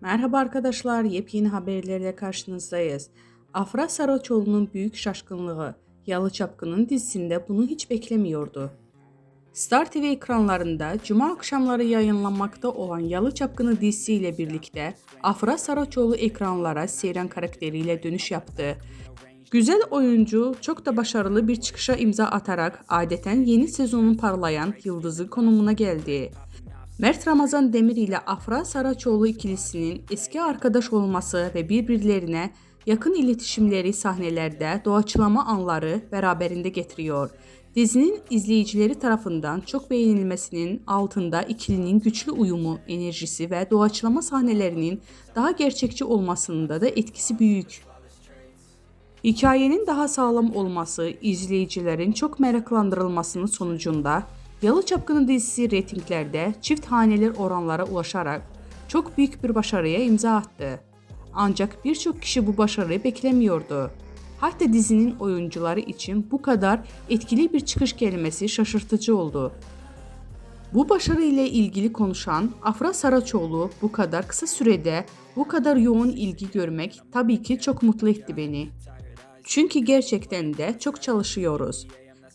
Merhaba arkadaşlar, yepyeni haberlerle karşınızdayız. Afra Saraçoğlu'nun büyük şaşkınlığı, Yalı Çapkın'ın dizisinde bunu hiç beklemiyordu. Star TV ekranlarında cuma akşamları yayınlanmakta olan Yalı Çapkını dizisiyle birlikte Afra Saraçoğlu ekranlara Seyran karakteriyle dönüş yaptı. Güzel oyuncu çok da başarılı bir çıkışa imza atarak adeten yeni sezonun parlayan yıldızı konumuna geldi. Mert Ramazan Demir ile Afra Saraçoğlu ikilisinin eski arkadaş olması ve birbirlerine yakın iletişimleri sahnelerde doğaçlama anları beraberinde getiriyor. Dizinin izleyicileri tarafından çok beğenilmesinin altında ikilinin güçlü uyumu, enerjisi ve doğaçlama sahnelerinin daha gerçekçi olmasında da etkisi büyük. Hikayenin daha sağlam olması izleyicilerin çok meraklandırılmasının sonucunda Yalı Çapkını dizisi reytinglerde çift haneli oranlara ulaşarak çok büyük bir başarıya imza attı. Ancak birçok kişi bu başarıyı beklemiyordu. Hatta dizinin oyuncuları için bu kadar etkili bir çıkış gelmesi şaşırtıcı oldu. Bu başarı ile ilgili konuşan Afra Saraçoğlu bu kadar kısa sürede bu kadar yoğun ilgi görmek tabii ki çok mutlu etti beni. Çünkü gerçekten de çok çalışıyoruz.